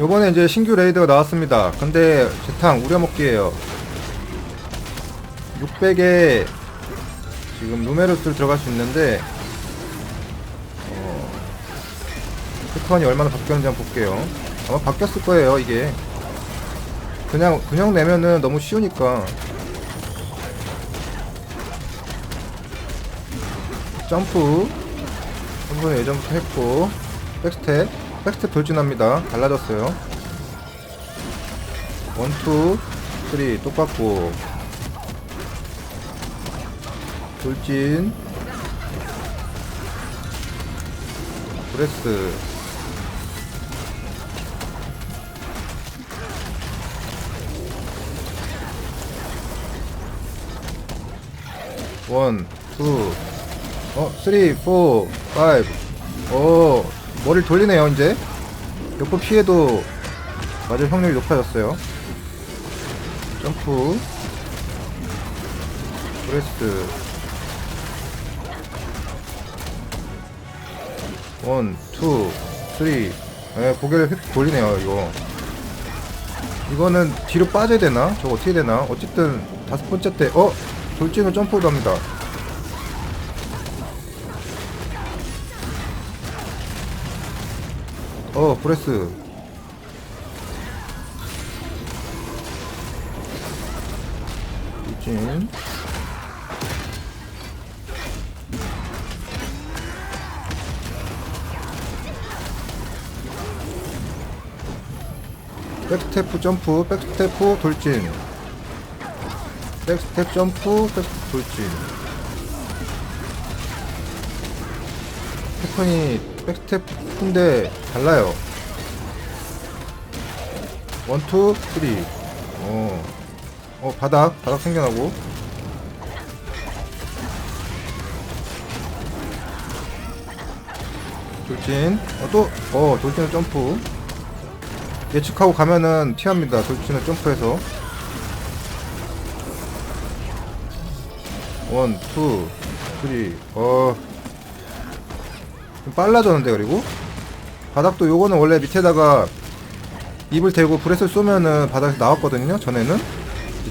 요번에 이제 신규 레이드가 나왔습니다. 근데 재탕 우려먹기예요 600에 지금 누메루스를 들어갈 수 있는데 어, 패턴이 얼마나 바뀌었는지 한번 볼게요. 아마 바뀌었을 거예요 이게. 그냥 그냥 내면은 너무 쉬우니까. 점프 점프는 예전부터 했고 백스텝 백스텝 돌진합니다. 달라졌어요. 원투 쓰리 똑같고 돌진 브레스 원, 투, 어, 쓰리, 포, 파이브. 오, 머리를 돌리네요, 이제. 옆으로 피해도 맞을 확률이 높아졌어요. 점프. 브레스. 원, 투, 쓰리. 예, 고개를 휙 돌리네요, 이거. 이거는 뒤로 빠져야 되나? 저거 어떻게 되나? 어쨌든 다섯 번째 때, 어? 돌진으로 점프도 합니다. 어, 브레스. 돌진. 백스테프 점프, 백스테프 돌진. 백스텝 점프, 백스텝 돌진. 패턴이 백스텝인데 달라요. 원, 투, 쓰리. 어, 어 바닥, 바닥 생겨나고. 돌진. 어, 또, 어, 돌진을 점프. 예측하고 가면은 피합니다. 돌진을 점프해서. 원, 투, 쓰리. 어. 좀 빨라졌는데, 그리고? 바닥도 요거는 원래 밑에다가 입을 대고 브레스를 쏘면은 바닥에서 나왔거든요, 전에는.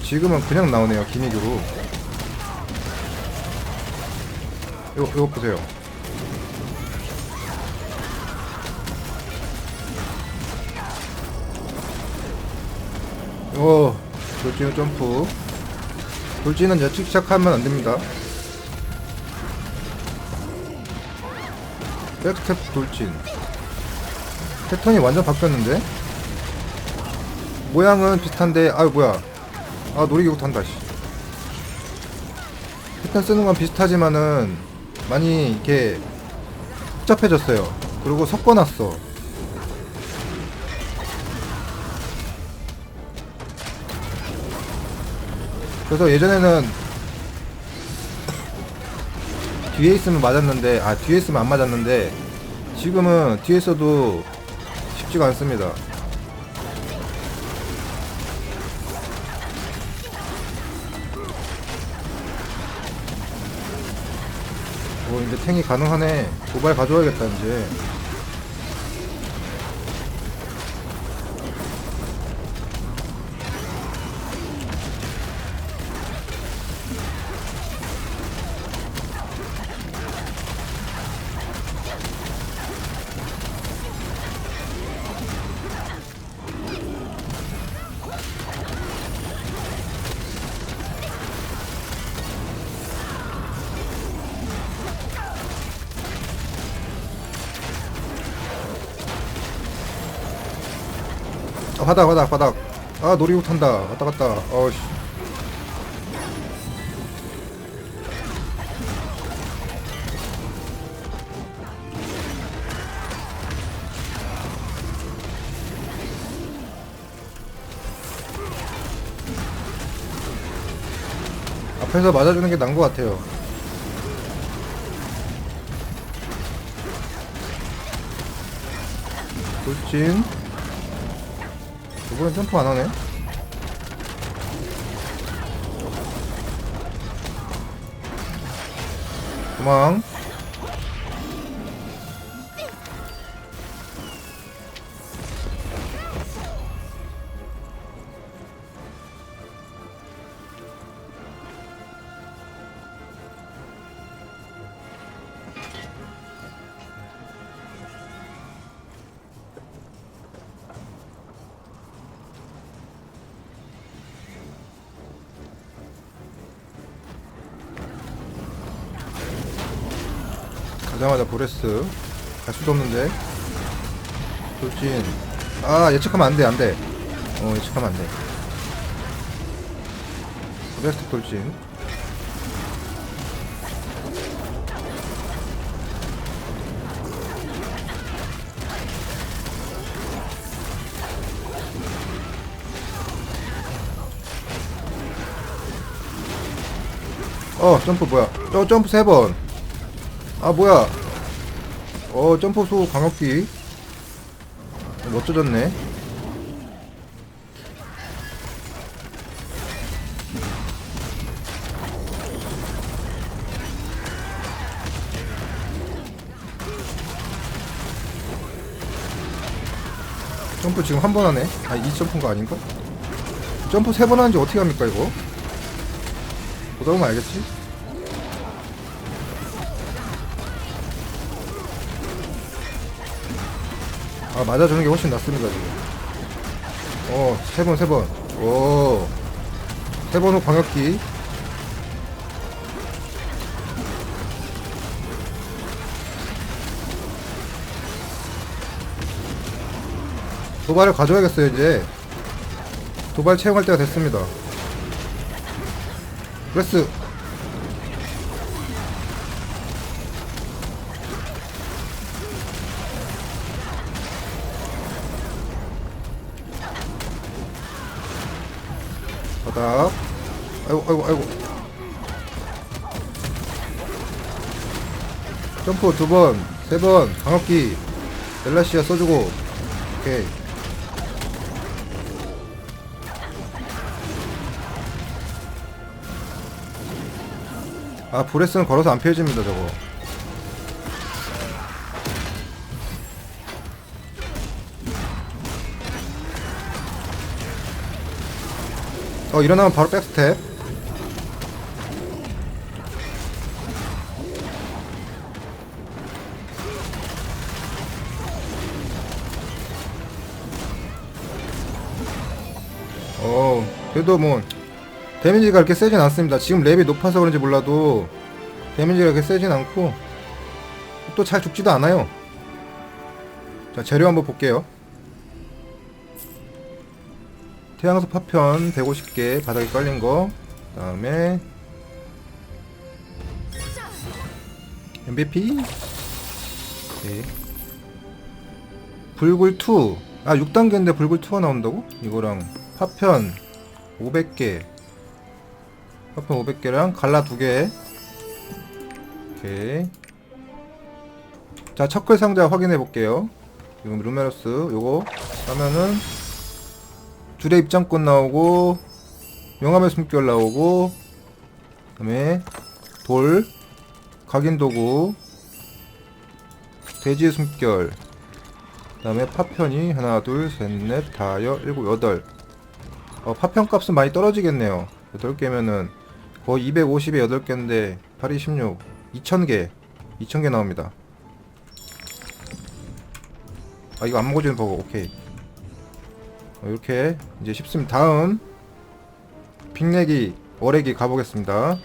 지금은 그냥 나오네요, 기믹으로. 요거, 요거 보세요. 오, 돌진 점프. 돌진은 예측 시작하면 안 됩니다. 백스텝 돌진. 패턴이 완전 바뀌었는데? 모양은 비슷한데, 아유, 뭐야. 아, 놀이기구 탄다, 씨. 패턴 쓰는 건 비슷하지만은, 많이, 이렇게, 복잡해졌어요. 그리고 섞어놨어. 그래서 예전에는 뒤에 있으면 맞았는데 아 뒤에 있으면 안 맞았는데 지금은 뒤에 있어도 쉽지가 않습니다. 오 이제 탱이 가능하네. 도발 가져와야겠다 이제 바닥 바닥 바닥. 아 놀이기구 탄다. 왔다 갔다. 어씨. 앞에서 맞아주는 게 나은 것 같아요. 돌진 이번엔 점프 안 하네. 도망. 가자마자 브레스. 갈 수도 없는데. 돌진. 아 예측하면 안돼 안돼. 어 예측하면 안돼. 브레스 돌진. 어 점프 뭐야? 저 점프 세번 아 뭐야 어 점프 수 광역기 멋져졌네 점프 지금 한 번 하네 아 이 점프인가 아닌가? 점프 세 번 하는지 어떻게 합니까 이거? 보다 보면 알겠지? 아 맞아주는 게 훨씬 낫습니다 지금. 어세 번 세번. 오 세 번 후 광역기. 도발을 가져야겠어요 이제. 도발 채용할 때가 됐습니다. 프레스 아이고 아이고 아이고. 점프 두번 세번 강압기. 벨라시아 써주고. 오케이. 아 브레스는 걸어서 안 펴집니다 저거. 어 일어나면 바로 백스텝 어 그래도 뭐 데미지가 그렇게 세진 않습니다 지금 랩이 높아서 그런지 몰라도 데미지가 그렇게 세진 않고 또 잘 죽지도 않아요 자 재료 한번 볼게요 태양석 파편 150개 바닥에 깔린 거 다음에 MVP 오케이. 불굴 2. 아 6단계인데 불굴 2가 나온다고? 이거랑 파편 500개. 파편 500개랑 갈라 2개. 오케이. 자 척글 상자 확인해 볼게요. 지금 루메로스 요거. 하면은 줄의 입장권 나오고 용암의 숨결 나오고 그 다음에 돌 각인 도구 돼지의 숨결 그 다음에 파편이 하나 둘 셋 넷 다여 일곱 여덟 어, 파편 값은 많이 떨어지겠네요. 8개면은 거의 250에 8개인데 8, 2, 16 2000개 2000개 나옵니다. 아 이거 안 먹어주는 버거 오케이. 어, 이렇게 이제 쉽습니다. 다음 빅내기 어레기 가보겠습니다